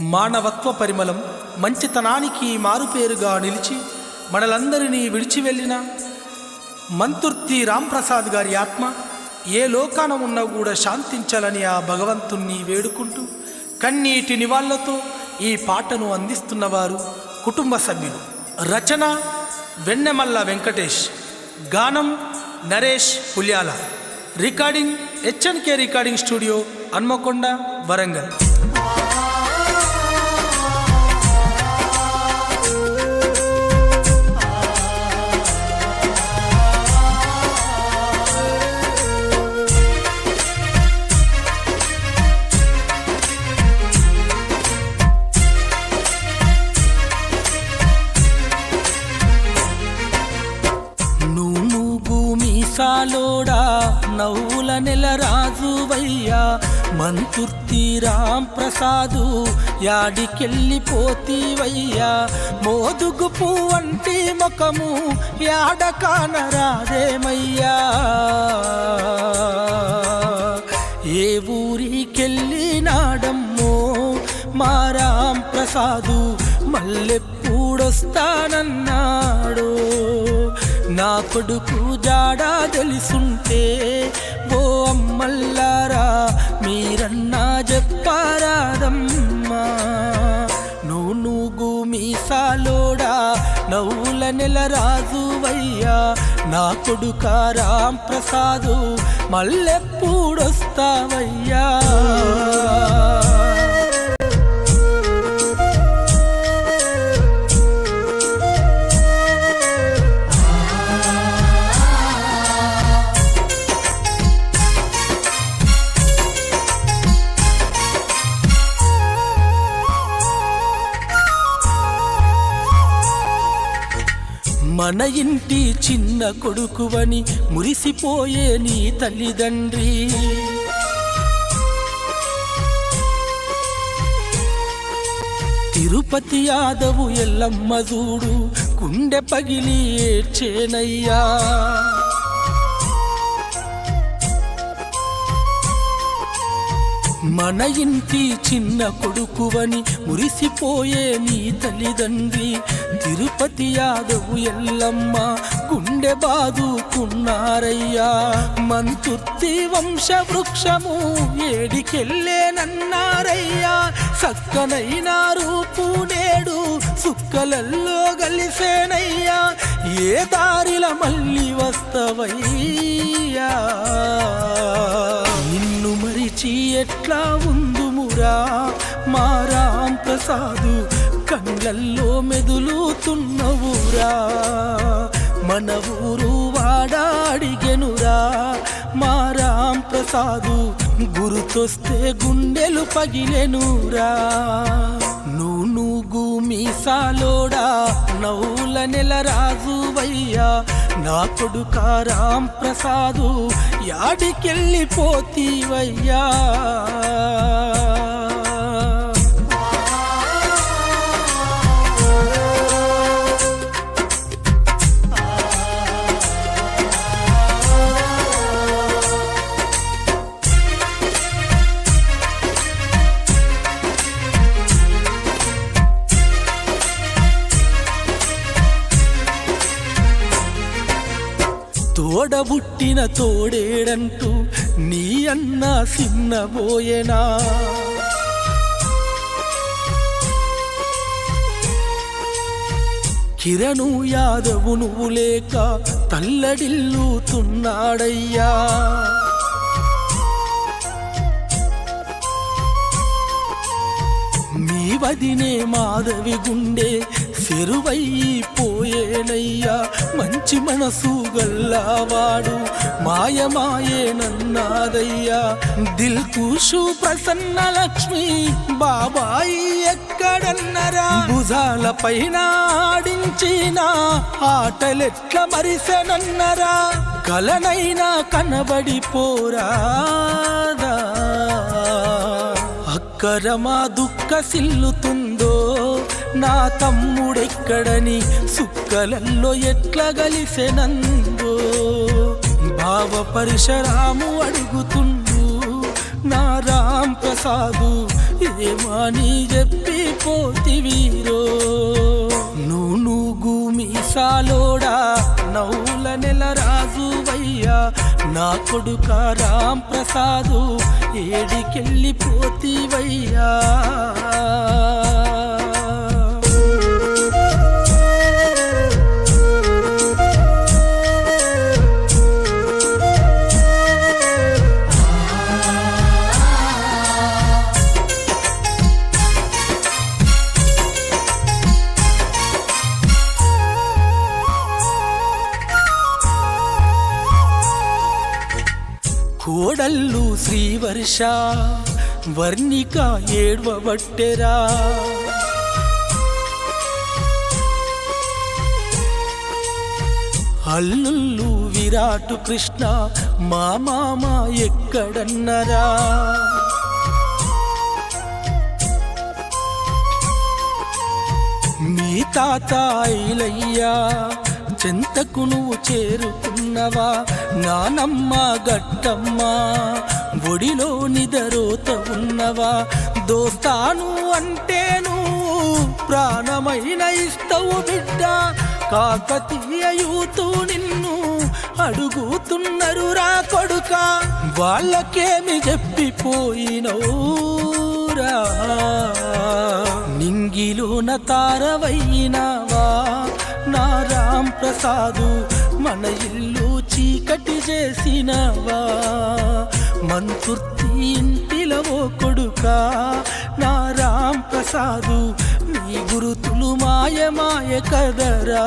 మానవత్వ పరిమళం మంచితనానికి మారుపేరుగా నిలిచి మనలందరినీ విడిచి వెళ్ళిన మంతుర్తి రాంప్రసాద్ గారి ఆత్మ ఏ లోకాన ఉన్నా కూడా శాంతించాలని ఆ భగవంతుణ్ణి వేడుకుంటూ కన్నీటి నివాళ్ళతో ఈ పాటను అందిస్తున్నవారు కుటుంబ సభ్యులు. రచన వెన్నెమల్ల వెంకటేష్. గానం Naresh Pulyala. Recording HNK recording studio Hanamkonda Warangal. చాలోడా నవ్వుల నెల రాజువయ్యా. మంతుర్తి రామ్ ప్రసాదు యాడికెళ్ళిపోతీవయ్యా మోదుగు పువ్వంటి ముఖము యాడ కానరాదేమయ్యా. ఏ ఊరికెళ్ళినాడమ్మో మా రామ్ ప్రసాదు మళ్ళెప్పుడొస్తానన్నాడు నా కొడుకు జాడా తెలుసుంటే ఓ అమ్మల్లారా మీరన్నా చెప్పారాదమ్మా. నువ్వు భూమి మీసాలోడా నవ్వుల నెల రాజువయ్యా. నా కొడుక రామ్ ప్రసాదు మళ్ళెప్పుడొస్తావయ్యా మన ఇంటి చిన్న కొడుకువని మురిసిపోయే నీ తల్లిదండ్రి. తిరుపతి యాదవు ఎల్లమ్మ చూడు గుండె పగిలి ఏడ్చేనయ్యా. మన ఇంటి చిన్న కొడుకువని మురిసిపోయే నీ తల్లిదండ్రి. తిరుపతి యాదవు ఎల్లమ్మ గుండె బాదుకున్నారయ్యా. మంతుర్తి వంశ వృక్షము ఏడికెళ్ళేనన్నారయ్యా సక్కనైన రూపు నేడు సుక్కలల్లో గలిసేనయ్యా. ఏ దారిల మళ్ళీ వస్తవయ్యా? ఎట్లా ఉందుమురా మా రాం ప్రసాదు కళ్ళల్లో మెదులుతున్నవురా. మన ఊరు వాడాడిగెనురా? మా ప్రసాదు గురుతొస్తే గుండెలు పగిలెనురా. నువ్వు నువ్వు మీసాలోడా? నవ్వుల నెల రాజువయ్యా. నా కొడుక రామ్ ప్రసాదు యాడికెళ్ళిపోతీవయ్యా? తోడబుట్టిన తోడేడంటూ నీ అన్న సిన్నబోయేనా కిరణు యాదవు నువ్వు లేక తల్లడిల్లుతున్నాడయ్యా. మీ వదినే మాధవి గుండె సెరువైపోయేనయ్యా మంచి మనసు గల్లావాడు మాయమాయేనన్నాదయ్యా. దిల్ కూషు ప్రసన్న లక్ష్మి బాబాయి ఎక్కడన్నరా? భుజాల పైన ఆడించిన ఆటలెట్ల మరిసెనన్నరా? కలనైనా కనబడిపోరాదా అక్కరమా దుఃఖ సిల్లుతుందో నా తమ్ముడెక్కడని సుక్కలల్లో ఎట్లా గలిసెనందో? భావ పరిశరాము అడుగుతుండు నా రామ్ ప్రసాదు ఏమని చెప్పి పోతివీరో నువ్వు నువ్వు మీసాలోడా నవ్వుల నెల రాజువయ్యా నా కొడుక రామ్ ప్రసాదు ఏడికెళ్ళి కోడల్లు శ్రీవర్ష వర్ణిక ఏడ్వబట్టెరా. అల్లుళ్ళు విరాటు కృష్ణ మా మామ ఎక్కడన్నరా. మీ తాత ఐలయ్యా చెంతకు నువ్వు చేరుకున్నవా? నానమ్మ గట్టమ్మ ఒడిలో నిదరోత ఉన్నవా? దోస్తాను అంటే నువ్వు ప్రాణమైన ఇస్తవు బిడ్డ. కాకతీయ యూతు నిన్ను అడుగుతున్నారు రా కొడుక. వాళ్ళకేమి చెప్పిపోయినవురా నింగిలోన తారవైనావా? నా రామ్ ప్రసాదు మన ఇల్లు చీకటి చేసినవా? మంతుర్తి ఇంటిలో ఓ కొడుక? నా రామ్ ప్రసాదు నీ గురుతులు మాయ మాయ కదరా?